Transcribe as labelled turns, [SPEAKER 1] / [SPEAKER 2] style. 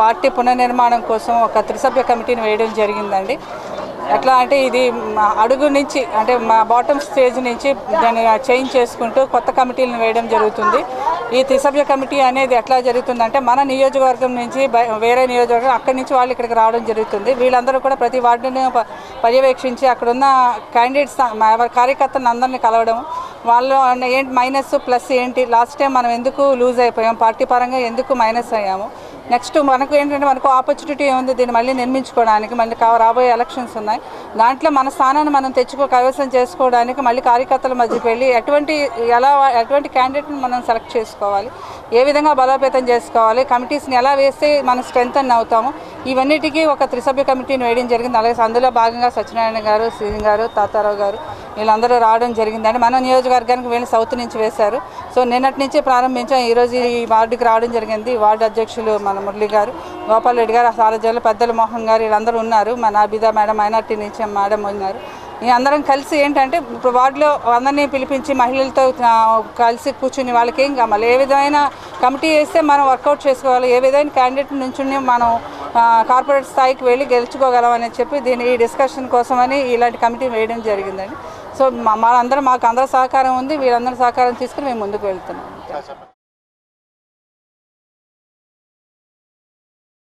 [SPEAKER 1] Party పునర్నిర్మాణం కోసం ఒక త్రిసభ్య కమిటీని వేయడం జరిగిందండి. ఎట్లా అంటే ఇది అడుగు నుంచి అంటే మా బాటమ్ స్టేజ్ నుంచి దాన్ని చేంజ్ చేసుకుంటూ కొత్త కమిటీలను వేయడం జరుగుతుంది. ఈ త్రిసభ్య కమిటీ అనేది ఎట్లా జరుగుతుందంటే మన నియోజకవర్గం నుంచి వేరే నియోజకవర్గం అక్కడి నుంచి వాళ్ళు ఇక్కడికి రావడం జరుగుతుంది. వీళ్ళందరూ కూడా ప్రతి వార్డుని పర్యవేక్షించి అక్కడున్న క్యాండిడేట్స్ కార్యకర్తలను అందరినీ కలవడం వాళ్ళు ఏంటి మైనస్ ప్లస్ ఏంటి? లాస్ట్ టైం మనం ఎందుకు లూజ్ అయిపోయాం? పార్టీ పరంగా ఎందుకు మైనస్ అయ్యాము? నెక్స్ట్ మనకు ఏంటంటే మనకు ఆపర్చునిటీ ఉంది దీన్ని మళ్ళీ నిర్మించుకోవడానికి మళ్ళీ కా- రాబోయే ఎలక్షన్స్ ఉన్నాయి. దాంట్లో మన స్థానాన్ని మనం తెచ్చుకో కైవసం చేసుకోవడానికి మళ్ళీ కార్యకర్తల మధ్యకి వెళ్ళి ఎటువంటి ఎలా ఎటువంటి క్యాండిడేట్ని మనం సెలెక్ట్ చేసుకోవాలి? ఏ విధంగా బలోపేతం చేసుకోవాలి? కమిటీస్ని ఎలా వేస్తే మనం స్ట్రెంగ్ అవుతాము? ఇవన్నిటికీ ఒక త్రిసభ్య కమిటీని వేయడం జరిగింది. అలాగే అందులో భాగంగా సత్యనారాయణ గారు శ్రీని గారు తాతారావు గారు వీళ్ళందరూ రావడం జరిగిందండి. మన నియోజకవర్గానికి వీళ్ళు సౌత్ నుంచి వేశారు. సో నిన్నటి నుంచి ప్రారంభించాం. ఈరోజు ఈ వార్డుకి రావడం జరిగింది. ఈ వార్డు అధ్యక్షులు మన మురళి గారు గోపాల్ రెడ్డి గారు సారథ్యాలు పెద్దల మోహన్ గారు వీళ్ళందరూ ఉన్నారు. మన అబిదా మేడం మైనార్టీ నుంచి మేడం ఉన్నారు. ఈ అందరం కలిసి ఏంటంటే ఇప్పుడు వార్డులో అందరినీ పిలిపించి మహిళలతో కలిసి కూర్చుని వాళ్ళకి ఏం కావాలి? ఏ విధమైన కమిటీ వేస్తే మనం వర్కౌట్ చేసుకోవాలి? ఏ విధమైన క్యాండిడేట్ నుంచి మనం కార్పొరేట్ స్థాయికి వెళ్ళి గెలుచుకోగలం అని చెప్పి దీని ఈ డిస్కషన్ కోసమని ఇలాంటి కమిటీ వేయడం జరిగిందండి. సో మా అందరం మాకు అందరూ సహకారం ఉంది వీళ్ళందరూ సహకారం తీసుకుని మేము ముందుకు వెళ్తున్నాం.